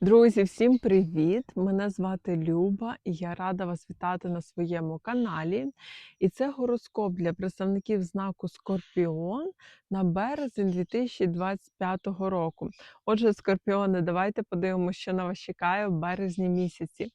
Друзі, всім привіт! Мене звати Люба, і я рада вас вітати на своєму каналі. І це гороскоп для представників знаку Скорпіон на березень 2025 року. Отже, скорпіони, давайте подивимося, що на вас чекає в березні місяці.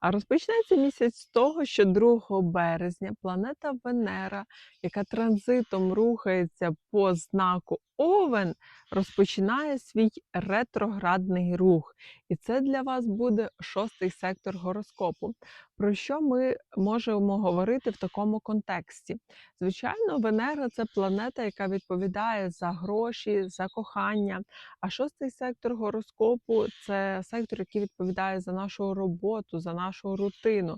А розпочнеться місяць з того, що 2 березня планета Венера, яка транзитом рухається по знаку Овен, розпочинає свій ретроградний рух. І це для вас буде шостий сектор гороскопу. Про що ми можемо говорити в такому контексті? Звичайно, Венера це планета, яка відповідає за гроші, за кохання. А шостий сектор гороскопу це сектор, який відповідає за нашу роботу, за нашу рутину.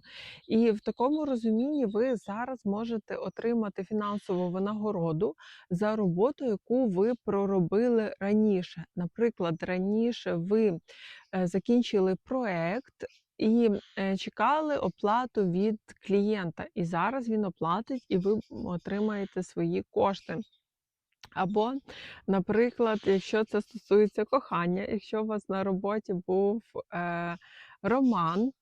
І в такому розумінні ви зараз можете отримати фінансову винагороду за роботу, яку ви проробили раніше. Наприклад, раніше ви е, закінчили проект. І е, чекали оплату від клієнта, і зараз він оплатить, і ви отримаєте свої кошти. Або, наприклад, якщо це стосується кохання, якщо у вас на роботі був е, роман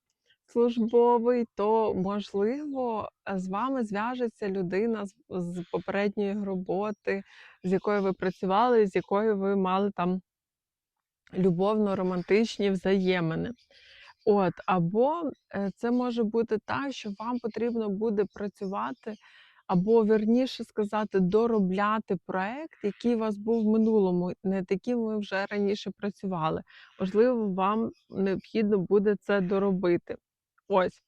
службовий, то можливо з вами зв'яжеться людина з, з попередньої роботи, з якою ви працювали, з якою ви мали там любовно-романтичні взаємини. От, або е, це може бути так, що вам потрібно буде працювати, або вірніше сказати, доробляти проект, який у вас був в минулому, над яким ви вже раніше працювали. Можливо, вам необхідно буде це доробити. Ось.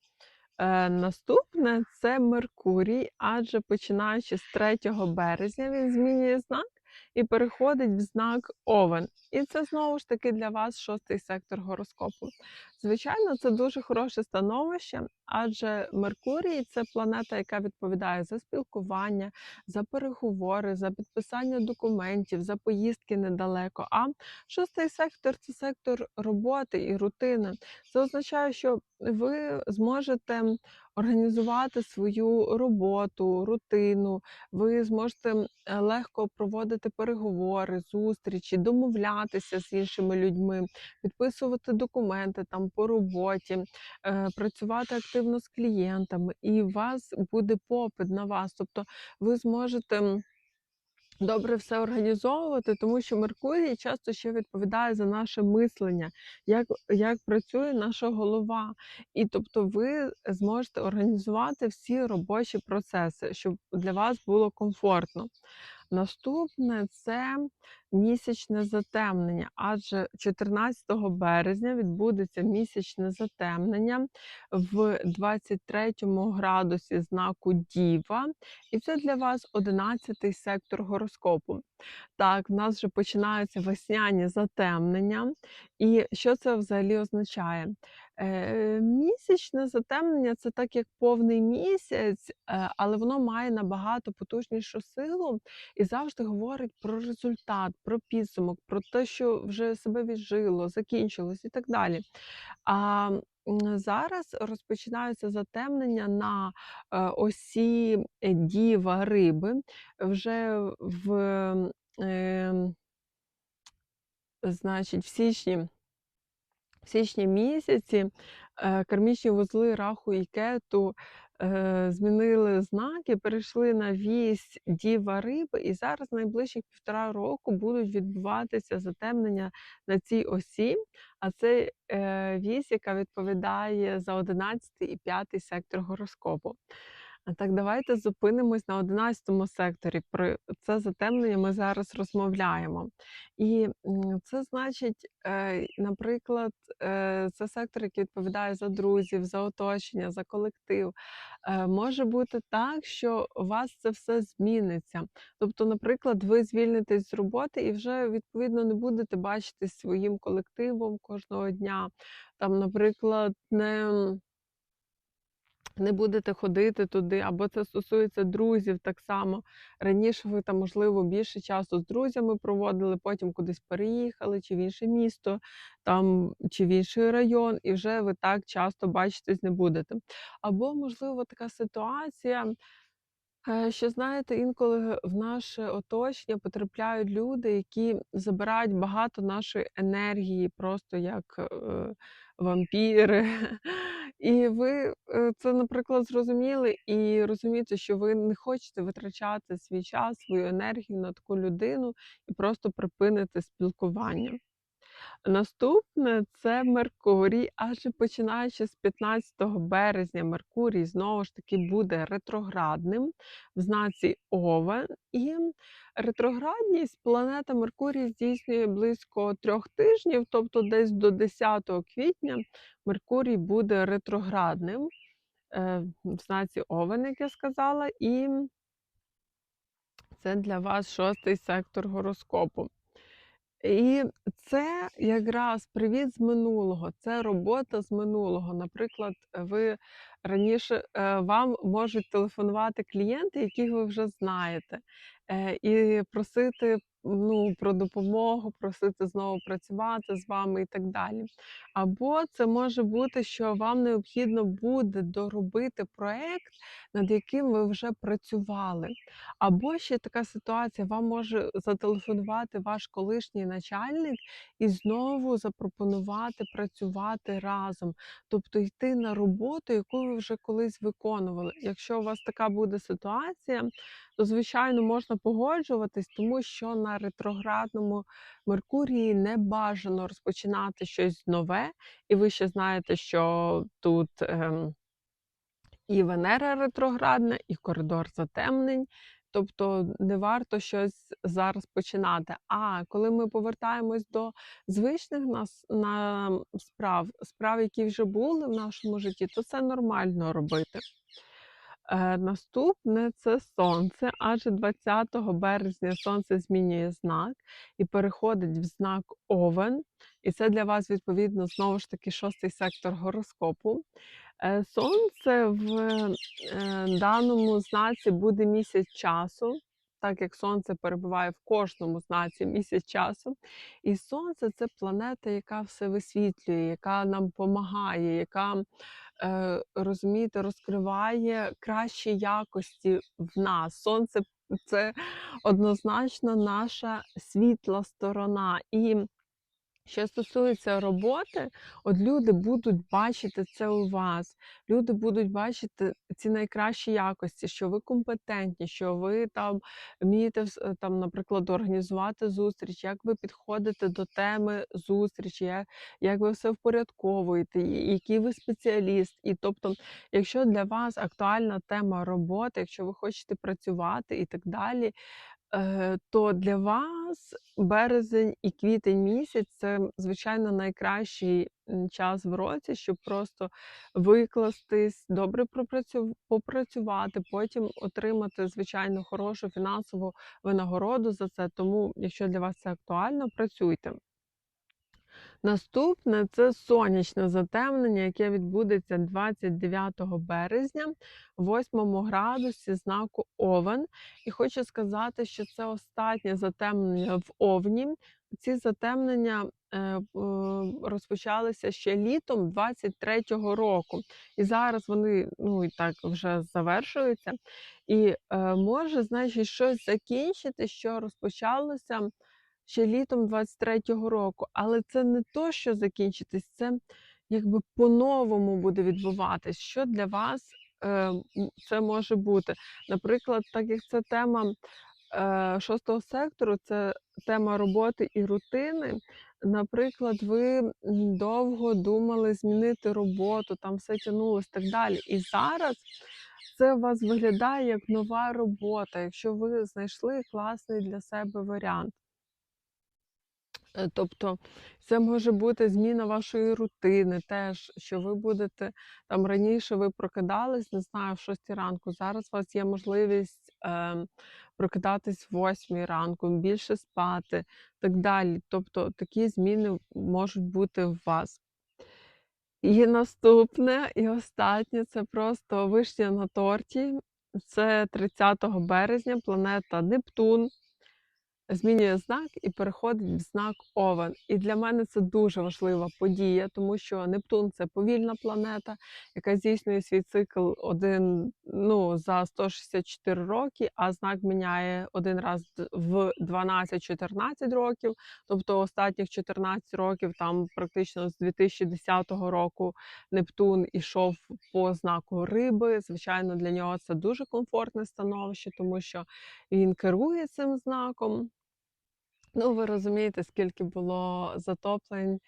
Е, Наступне це Меркурій, адже починаючи з 3 березня він змінює знак і переходить в знак Овен. І це знову ж таки для вас шостий сектор гороскопу. Звичайно, це дуже хороше становище, адже Меркурій це планета, яка відповідає за спілкування, за переговори, за підписання документів, за поїздки недалеко. А шостий сектор це сектор роботи і рутини. Це означає, що ви зможете організувати свою роботу, рутину, ви зможете е, легко проводити переговори, зустрічі, домовлятися з іншими людьми, підписувати документи там по роботі, е, працювати активно з клієнтами, і у вас буде попит на вас. Тобто ви зможете. Добре все організовувати, тому що Меркурій часто ще відповідає за наше мислення, як як працює наша голова. І тобто ви зможете організувати всі робочі процеси, щоб для вас було комфортно. Наступне це місячне затемнення, адже 14 березня відбудеться місячне затемнення в 23 градусі знаку Діва, і це для вас 11 сектор гороскопу. Так, в нас вже починаються весняні затемнення. І що це взагалі означає? Е, Місячне затемнення це так як повний місяць, е, але воно має набагато потужнішу силу і завжди говорить про результат, про підсумок, про те, що вже себе віджило, закінчилось і так далі. А зараз розпочинаються затемнення на е, осі діва риби вже в, е, значить, в січні. В січні місяці е, кармічні вузли раху і кету е, змінили знаки, перейшли на вісь Діва Риби, і зараз найближчих півтора року будуть відбуватися затемнення на цій осі. А це е, вісь, яка відповідає за 11 і 5 сектор гороскопу. Так, давайте зупинимось на 11 секторі. Про це затемнення ми зараз розмовляємо. І це значить, е, наприклад, е, це сектор, який відповідає за друзів, за оточення, за колектив. Е, може бути так, що у вас це все зміниться. Тобто, наприклад, ви звільнитесь з роботи і вже відповідно не будете бачити своїм колективом кожного дня. Там, наприклад, не не будете ходити туди, або це стосується друзів так само. Раніше ви там, можливо, більше часу з друзями проводили, потім кудись переїхали, чи в інше місто, там, чи в інший район, і вже ви так часто бачитись не будете. Або, можливо, така ситуація. Е, що знаєте, інколи в наше оточення потрапляють люди, які забирають багато нашої енергії, просто як, е, вампіри. І ви, е, це, наприклад, зрозуміли і розумієте, що ви не хочете витрачати свій час, свою енергію на таку людину і просто припините спілкування. Наступне це Меркурій, адже починаючи з 15 березня Меркурій знову ж таки буде ретроградним в знаці Овен. І ретроградність планета Меркурій здійснює близько трьох тижнів, тобто десь до 10 квітня Меркурій буде ретроградним е, в знаці Овен, як я сказала, і це для вас шостий сектор гороскопу. І це якраз привіт з минулого, це робота з минулого. Наприклад, ви раніше е, вам можуть телефонувати клієнти, яких ви вже знаєте, е, і просити ну, про допомогу, просити знову працювати з вами і так далі. Або це може бути, що вам необхідно буде доробити проект, над яким ви вже працювали. Або ще така ситуація: вам може зателефонувати ваш колишній начальник і знову запропонувати працювати разом, тобто йти на роботу, яку ви вже колись виконували. Якщо у вас така буде ситуація, звичайно можна погоджуватись, тому що на ретроградному Меркурії не бажано розпочинати щось нове, і ви ще знаєте, що тут. Ем, і Венера ретроградна, і коридор затемнень. Тобто не варто щось зараз починати. А коли ми повертаємось до звичних нас на справ, справ, які вже були в нашому житті, то це нормально робити. Е, Наступне це сонце, адже 20 березня сонце змінює знак і переходить в знак Овен. І це для вас, відповідно, знову ж таки, шостий сектор гороскопу. Е, Сонце в е, даному знаці буде місяць часу, так як сонце перебуває в кожному знаці місяць часу. І сонце це планета, яка все висвітлює, яка нам допомагає, яка розумієте, розкриває кращі якості в нас. Сонце це однозначно наша світла сторона. І що стосується роботи, от люди будуть бачити це у вас. Люди будуть бачити ці найкращі якості, що ви компетентні, що ви там вмієте вс- там, наприклад, організувати зустріч, як ви підходите до теми зустрічі, як, як ви все впорядковуєте, який ви спеціаліст. І тобто, якщо для вас актуальна тема роботи, якщо ви хочете працювати і так далі, Е, то для вас березень і квітень місяць це, звичайно, найкращий час в році, щоб просто викластись, добре попрацювати, потім отримати, звичайно, хорошу фінансову винагороду за це. Тому, якщо для вас це актуально, працюйте. Наступне це сонячне затемнення, яке відбудеться 29 березня, в 8 градусі знаку Овен. І хочу сказати, що це останнє затемнення в Овні. Ці затемнення е, е, розпочалися ще літом 23-го року. І зараз вони ну і так вже завершуються. І е, може, значить, щось закінчити, що розпочалося ще літом 23-го року. Але це не то, що закінчитись, це якби по-новому буде відбуватись. Що для вас е, це може бути? Наприклад, так як це тема е, шостого сектору, це тема роботи і рутини. Наприклад, ви довго думали змінити роботу, там все тягнулося так далі. І зараз це у вас виглядає як нова робота, якщо ви знайшли класний для себе варіант. Е, Тобто це може бути зміна вашої рутини, теж, що ви будете там раніше ви прокидались, не знаю, в 6 ранку. Зараз у вас є можливість е, прокидатись в 8 ранку, більше спати, так далі. Тобто такі зміни можуть бути в вас. І наступне, і останнє це просто вишня на торті. Це 30 березня, планета Нептун змінює знак і переходить в знак Овен. І для мене це дуже важлива подія, тому що Нептун це повільна планета, яка здійснює свій цикл один ну, за 164 роки, а знак міняє один раз в 12-14 років. Тобто останніх 14 років, там практично з 2010 року Нептун ішов по знаку риби. Звичайно, для нього це дуже комфортне становище, тому що він керує цим знаком. Ну, ви розумієте, скільки було затоплень,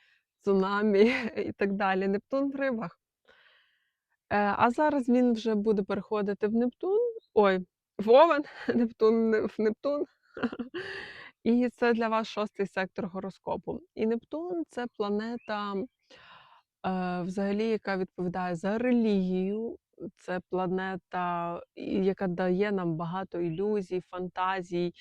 цунамі і так далі. Нептун в рибах. Е, а зараз він вже буде переходити в Нептун. Ой, в Овен, Нептун в Нептун. І це для вас шостий сектор гороскопу. І Нептун це планета, е, взагалі, яка відповідає за релігію. Це планета, яка дає нам багато ілюзій, фантазій,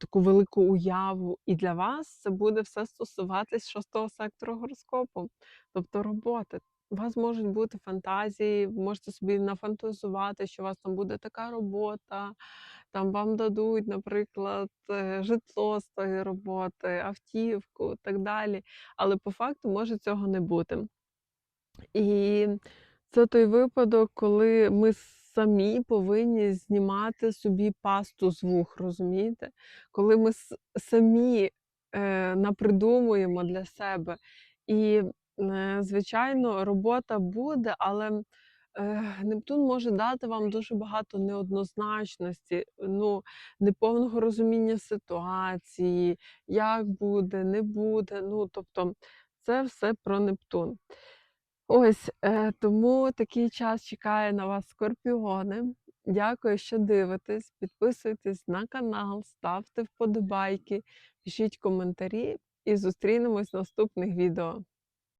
таку велику уяву. І для вас це буде все стосуватись шостого сектору гороскопу, тобто роботи. У вас можуть бути фантазії, ви можете собі нафантазувати, що у вас там буде така робота, там вам дадуть, наприклад, е, житло з тої роботи, автівку і так далі. Але по факту може цього не бути. І це той випадок, коли ми самі повинні знімати собі пасту з вух, розумієте? Коли ми самі е, напридумуємо для себе. І, е, звичайно, робота буде, але е, Нептун може дати вам дуже багато неоднозначності, ну, неповного розуміння ситуації, як буде, не буде. Ну, тобто, це все про Нептун. Ось, е, тому такий час чекає на вас скорпіони. Дякую, що дивитесь. Підписуйтесь на канал, ставте вподобайки, пишіть коментарі і зустрінемось в наступних відео.